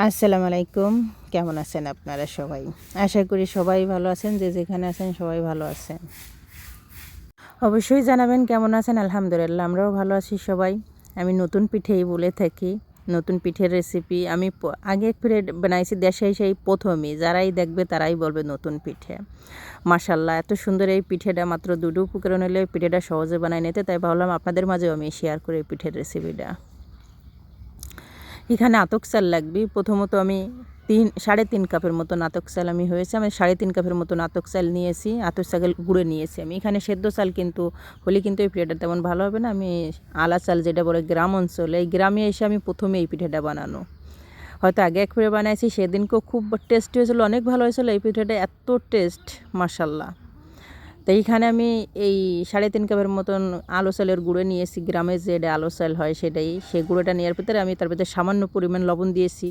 আসসালামু আলাইকুম। কেমন আছেন আপনারা সবাই? আশা করি সবাই ভালো আছেন, যে যেখানে আছেন সবাই ভালো আছেন। অবশ্যই জানাবেন কেমন আছেন, আলহামদুলিল্লাহ আমরাও ভালো আছি সবাই। আমি নতুন পিঠেই বলে থাকি, নতুন পিঠের রেসিপি আমি আগে ফিরে বানাইছি দেশে সেই প্রথমই যারাই দেখবে তারাই বলবে নতুন পিঠে। মাশাল্লাহ এত সুন্দর এই পিঠেটা। মাত্র দুটো উপকরণ হলে পিঠেটা সহজে বানাই নিতে। তাই ভাবলাম আপনাদের মাঝেও আমি শেয়ার করি এই পিঠের রেসিপিটা এখানে আতক চাল লাগবে। প্রথমত আমি তিন, সাড়ে তিন কাপের মতো নাতক চাল আমি হয়েছে, আমি সাড়ে তিন কাপের মতো নাতক চাল নিয়েছি, আতক চাল গুঁড়ে নিয়েছি আমি। এখানে সেদ্ধ চাল কিন্তু, হলে কিন্তু এই পিঠাটা তেমন ভালো হবে না। আমি আলা চাল যেটা বলে গ্রাম অঞ্চলে, এই গ্রামে এসে আমি প্রথমে এই পিঠাটা বানানো। হয়তো আগে এক ফিরে বানাইছি, সেদিনকেও খুব টেস্ট হয়েছিল, অনেক ভালো হয়েছিল এই পিঠাটা, এত টেস্ট মাসাল্লাহ তো এইখানে আমি এই সাড়ে তিন কাপের মতন আলো চালের গুঁড়ো নিয়েছি গ্রামে যে এটা আলো চাল হয় সেটাই। সেই গুঁড়োটা নেওয়ার ভিতরে আমি তার ভিতরে সামান্য পরিমাণ লবণ দিয়েছি।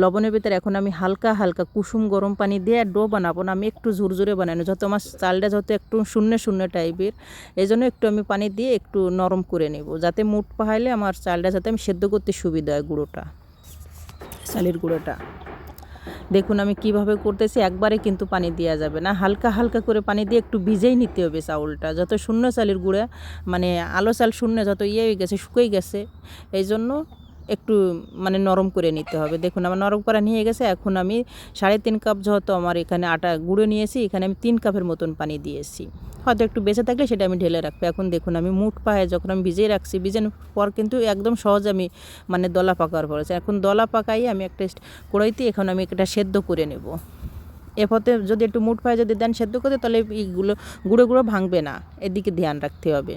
লবণের ভিতরে এখন আমি হালকা হালকা কুসুম গরম পানি দিয়ে ডো বানাবো না। আমি একটু ঝুরঝুরে বানানো যত আমার চালটা যত একটু শূন্য শূন্য টাইপের এই জন্য একটু আমি পানি দিয়ে একটু নরম করে নেব। যাতে মুট পাহাইলে আমার চালটা যাতে আমি সেদ্ধ করতে সুবিধা হয় গুঁড়োটা, চালের গুঁড়োটা। দেখুন আমি কীভাবে করতেছি, একবারে কিন্তু পানি দেওয়া যাবে না। হালকা হালকা করে পানি দিয়ে একটু ভিজেই নিতে হবে চাউলটা। যত শূন্য চালের গুঁড়া মানে আলো চাল শূন্য, যত ইয়ে হয়ে গেছে, শুকিয়ে গেছে এই জন্য একটু মানে নরম করে নিতে হবে। দেখুন, আমার নরম করা নিয়ে গেছে। এখন আমি সাড়ে তিন কাপ যেহেতু আমার এখানে আটা গুঁড়ো নিয়েছি, এখানে আমি তিন কাপের মতন পানি দিয়েছি। হয়তো একটু বেঁচে থাকলে সেটা আমি ঢেলে রাখব। এখন দেখুন, আমি মুঠ পায়ে যখন আমি ভিজিয়ে রাখছি, ভিজানোর পর কিন্তু একদম সহজ আমি মানে দলা পাকার পড়েছে এখন দলা পাকাই আমি একটা কড়াইতে এখন আমি একটা সেদ্ধ করে নেব। এরপরে যদি একটু মুঠ পায়ে যদি দেন সেদ্ধ করতে, তাহলে এইগুলো গুঁড়ো গুঁড়ো ভাঙবে না। এদিকে ধ্যান রাখতে হবে।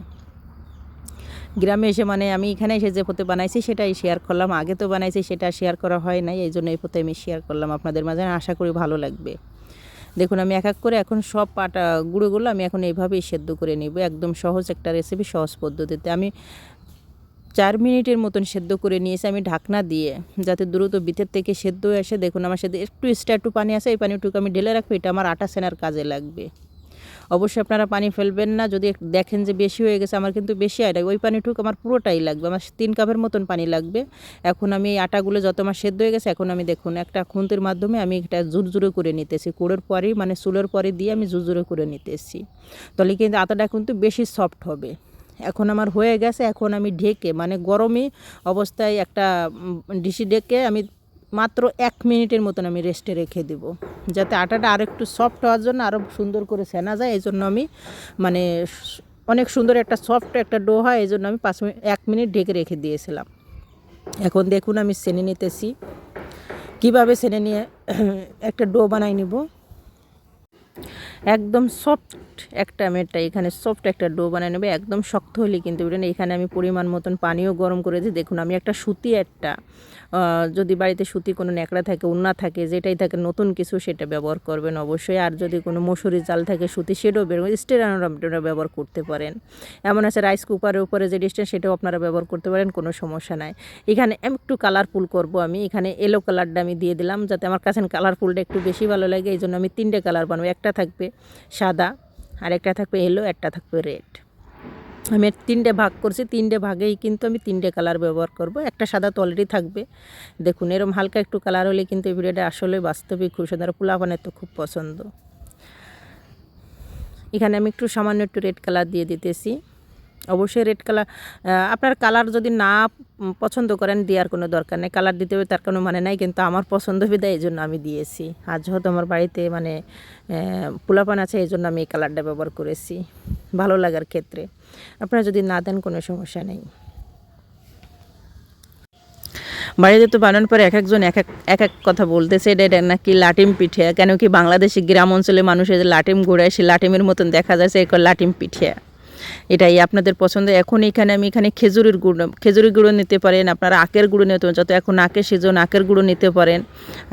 গ্রামে এসে মানে আমি এখানে এসে যে পথে বানাইছি সেটাই শেয়ার করলাম। আগে তো বানাইছি, সেটা শেয়ার করা হয় নাই, এই জন্য এই পথে আমি শেয়ার করলাম আপনাদের মাঝে। আশা করি ভালো লাগবে। দেখুন, আমি এক এক করে এখন সব পাটা গুঁড়োগুলো আমি এখন এইভাবেই সেদ্ধ করে নিব। একদম সহজ একটা রেসিপি সহজ পদ্ধতিতে। আমি চার মিনিটের মতন সেদ্ধ করে নিয়েছি আমি ঢাকনা দিয়ে, যাতে দ্রুত ভিতর থেকে সেদ্ধ হয়ে আসে। দেখুন, আমার সাথে একটু এক্সট্রা একটু পানি আছে, এই পানিটুকু আমি ঢেলে রাখব। এটা আমার আটা সেনার কাজে লাগবে। অবশ্যই আপনারা পানি ফেলবেন না। যদি দেখেন যে বেশি হয়ে গেছে, আমার কিন্তু বেশি আটা ওই পানিটুকু আমার পুরোটাই লাগবে। আমার তিন কাপের মতন পানি লাগবে। এখন আমি এই আটাগুলো যত আমার সেদ্ধ হয়ে গেছে, এখন আমি দেখুন, একটা খুন্তির মাধ্যমে আমি এটা জুরজুরে করে নিতেছি। কুড়োর পরেই মানে চুলোর পরে দিয়ে আমি জুরজুরে করে নিতেছি। তাহলে কিন্তু আটাটা কিন্তু বেশি সফট হবে। এখন আমার হয়ে গেছে, এখন আমি ঢেকে মানে গরমই অবস্থায় একটা ডিশি ডেকে আমি মাত্র এক মিনিটের মতন আমি রেস্টে রেখে দেব। যাতে আটাটা আর একটু সফট হওয়ার জন্য আরও সুন্দর করে সেনা যায় এই জন্য আমি মানে অনেক সুন্দর একটা সফট একটা ডো হয় এই জন্য আমি পাঁচ মিনিট, এক মিনিট ঢেকে রেখে দিয়েছিলাম। এখন দেখুন আমি সেনে নিতেছি। কীভাবে সেনে নিয়ে একটা ডো বানাই নিব? একদম সফট একটা মেটটা এখানে সফট একটা ডো বানিয়ে নেবে, একদম শক্ত হলে কিন্তু এটা এখানে আমি পরিমাণ মতন পানিও গরম করেছি। দেখুন, আমি একটা সুতি একটা যদি বাড়িতে সুতি কোনো ন্যাকড়া থাকে, উন্না থাকে, যেটাই থাকে, নতুন কিছু সেটা ব্যবহার করবেন অবশ্যই। আর যদি কোনো মসুরি জাল থাকে, সুতি, সেটাও বের স্টেরানোর ব্যবহার করতে পারেন। এমন আছে রাইস কুকারের উপরে যে ডিশটা সেটাও আপনারা ব্যবহার করতে পারেন, কোনো সমস্যা নাই। এখানে আমি একটু কালারফুল করব আমি। এখানে এলো কালারটা আমি দিয়ে দিলাম, যাতে আমার কাছে কালারফুলটা একটু বেশি ভালো লাগে এই জন্য আমি তিনটে কালার বানাবো। একটা থাকবে সাদা আর একটা থাকবে এলো একটা থাকবে রেড আমি তিনটে ভাগ করছি, তিনটে ভাগেই কিন্তু আমি তিনটে কালার ব্যবহার করব। একটা সাদা তো অলরেডি থাকবে। দেখুন, এরম হালকা একটু কালার হলে কিন্তু এই ভিডিওটা আসলে বাস্তবিক খুব সুন্দর, পোলাপানের তো খুব পছন্দ। এখানে আমি একটু সামান্য একটু রেড কালার দিয়ে দিতেছি। অবশ্যই রেড কালার আপনার কালার যদি না পছন্দ করেন দেওয়ার কোনো দরকার নেই। কালার দিতে হবে তার কোনো মানে নাই, কিন্তু আমার পছন্দ বিদায় এই জন্য আমি দিয়েছি। আর যেহেতু আমার বাড়িতে মানে পোলাপান আছে এই জন্য আমি এই কালারটা ব্যবহার করেছি ভালো লাগার ক্ষেত্রে। আপনারা যদি না দেন কোনো সমস্যা নেই। বাড়িতে তো বানানোর পরে এক একজন এক এক এক এক কথা বলতেছে, এটা এটা নাকি লাটিম পিঠে, কেন কি বাংলাদেশি গ্রাম অঞ্চলে মানুষের যে লাটিম ঘোরায় সে লাটিমের মতন দেখা যাচ্ছে, এরকম লাটিম পিঠে। এটাই আপনাদের পছন্দ। এখন এখানে আমি এখানে খেজুরের গুঁড়ো খেজুরের গুঁড়ো নিতে পারেন, আপনারা আখের গুঁড়ো নিতে যত এখন আখের সিজন আখের গুঁড়ো নিতে পারেন।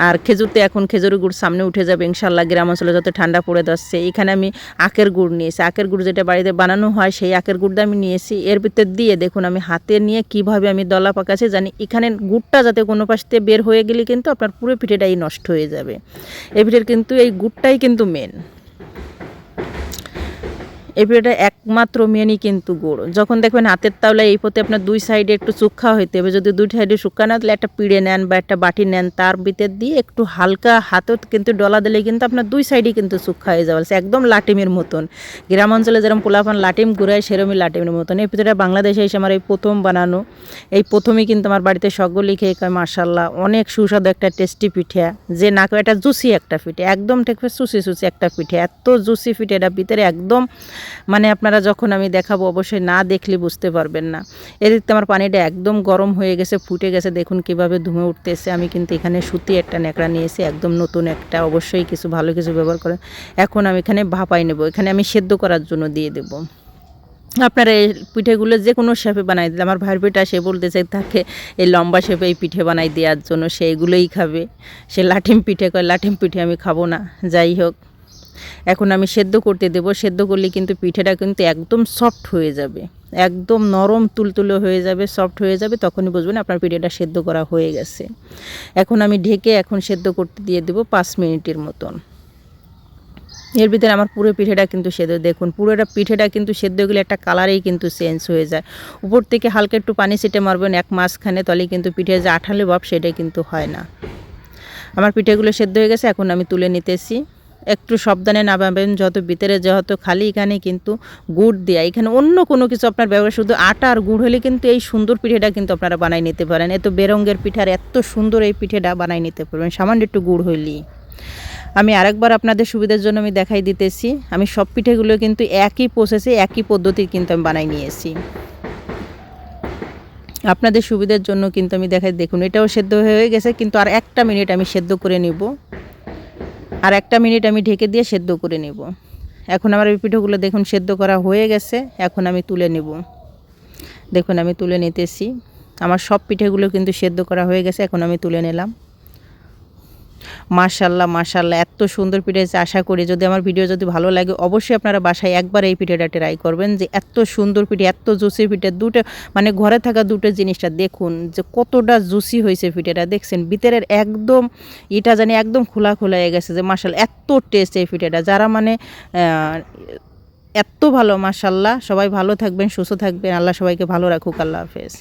আর খেজুরতে এখন খেজুরের গুড় সামনে উঠে যাবে ইনশাল্লাহ গ্রাম অঞ্চলে যত ঠান্ডা পড়ে যাচ্ছে। এখানে আমি আখের গুড় নিয়েছি। আখের গুড় যেটা বাড়িতে বানানো হয়, সেই আখের গুড়টা আমি নিয়েছি। এর ভিতর দিয়ে দেখুন, আমি হাতে নিয়ে কীভাবে আমি দলা পাকাছি জানি এখানে গুড়টা যাতে কোনো পাশ বের হয়ে গেলে কিন্তু আপনার পুরো পিঠেটাই নষ্ট হয়ে যাবে। এই পিঠের কিন্তু, এই গুড়টাই কিন্তু মেন এই পিঠাটা একমাত্র মেনই কিন্তু গুড়। যখন দেখবেন হাতের তাওলা এই পথে আপনার দুই সাইডে একটু চুক্ষা হইতে হবে, যদি দুই সাইডে শুক্কা না তাহলে একটা পিড়ে নেন বা একটা বাটি নেন, তার ভিতর দিয়ে একটু হালকা হাতত কিন্তু ডলা দিলে কিন্তু আপনার দুই সাইডে কিন্তু চুক্ষা হয়ে যাবে। একদম লাটিমের মতন। গ্রাম অঞ্চলে যেরকম পোলাপান লাটিম ঘুরায় সেরকমই লাটিমের মতন। এই পিঠাটা বাংলাদেশে এসে আমার এই প্রথম বানানো। এই প্রথমেই কিন্তু আমার বাড়িতে সকলে খেয়ে কয় মার্শাল্লাহ অনেক সুস্বাদু একটা টেস্টি পিঠা। যে না এটা জুসি একটা পিঠে। একদম দেখবে সুসি সুসি একটা পিঠে। এত জুসি পিঠে এটা ভিতরে একদম মানে আপনারা যখন আমি দেখাবো, অবশ্যই না দেখলে বুঝতে পারবেন না। এদিকে আমার পানিটা একদম গরম হয়ে গেছে, ফুটে গেছে। দেখুন কীভাবে ধুমে উঠতেছে। আমি কিন্তু এখানে সুতি একটা ন্যাকড়া নিয়েছি, একদম নতুন একটা। অবশ্যই কিছু ভালো কিছু ব্যবহার করেন এখন আমি এখানে ভাপাই নেব। এখানে আমি সেদ্ধ করার জন্য দিয়ে দেবো। আপনারা এই পিঠেগুলো যে কোনো শেপে বানাই দিলে, আমার ভাইয়ের পিঠা সে বলতেছে, তাকে এই লম্বা শেপে এই পিঠে বানাই দেওয়ার জন্য সে এগুলোই খাবে। সে লাঠিম পিঠে কয় লাঠিম পিঠে আমি খাব না। যাই হোক। এখন আমি সেদ্ধ করতে দেবো। সেদ্ধ করলে কিন্তু পিঠেটা কিন্তু একদম সফট হয়ে যাবে। একদম নরম তুলতুলে হয়ে যাবে সফট হয়ে যাবে, তখনই বুঝবেন আপনার পিঠেটা সেদ্ধ করা হয়ে গেছে। এখন আমি ঢেকে এখন সেদ্ধ করতে দিয়ে দেবো পাঁচ মিনিটের মতন। এর ভিতরে আমার পুরো পিঠেটা কিন্তু সেদ্ধ। দেখুন, পুরোটা পিঠেটা কিন্তু সেদ্ধ গেলে একটা কালারেই কিন্তু চেঞ্জ হয়ে যায়। উপর থেকে হালকা একটু পানি ছিটে মারবেন, এক মাসখানে তাহলে কিন্তু পিঠে যে আঠালে ভাব সেটা কিন্তু হয় না। আমার পিঠেগুলো সেদ্ধ হয়ে গেছে, এখন আমি তুলে নিতেছি। একটু সাবধানে নামাবেন, যত ভিতরে যত খালি এখানে কিন্তু গুড় দেয়া। এখানে অন্য কোনো কিছু আপনার ব্যবহার শুধু আটা আর গুড় হলে কিন্তু এই সুন্দর পিঠেটা কিন্তু আপনারা বানাই নিতে পারেন। এত বেরঙ্গের পিঠার, এত সুন্দর এই পিঠেটা বানাই নিতে পারবেন, সামান্য একটু গুড় হইলেই। আমি আরেকবার আপনাদের সুবিধার জন্য আমি দেখাই দিতেছি। আমি সব পিঠেগুলো কিন্তু একই প্রসেসে একই পদ্ধতির কিন্তু আমি বানাই নিয়েছি। আপনাদের সুবিধার জন্য কিন্তু আমি দেখাই, দেখুন এটাও সেদ্ধ হয়ে গেছে, কিন্তু আর একটা মিনিট আমি সেদ্ধ করে নিব। আর একটা মিনিট আমি ঢেকে দিয়ে সেদ্ধ করে নেব। এখন আমার এই পিঠেগুলো দেখুন, সেদ্ধ করা হয়ে গেছে, এখন আমি তুলে নেব। দেখুন, আমি তুলে নিতেছি। আমার সব পিঠেগুলো কিন্তু সেদ্ধ করা হয়ে গেছে, এখন আমি তুলে নিলাম। মাশাল্লাহ মাশাল্লাহ, এত সুন্দর পিঠে হয়েছে। আশা করি যদি আমার ভিডিও যদি ভালো লাগে, অবশ্যই আপনারা বাসায় একবার এই পিঠেটা ট্রাই করবেন যে এত সুন্দর পিঠে, এত জুসি পিঠে, দুটো মানে ঘরে থাকা দুটো জিনিসটা দেখুন যে কতটা জুসি হয়েছে পিঠেটা। দেখছেন, ভিতরের একদম এটা জানি একদম খোলা খোলা হয়ে গেছে যে মাশাল এত টেস্ট এই পিঠেটা। যারা মানে এত ভালো, মাশাল্লাহ, সবাই ভালো থাকবেন, সুস্থ থাকবেন, আল্লাহ সবাইকে ভালো রাখুক, আল্লাহ হাফেজ।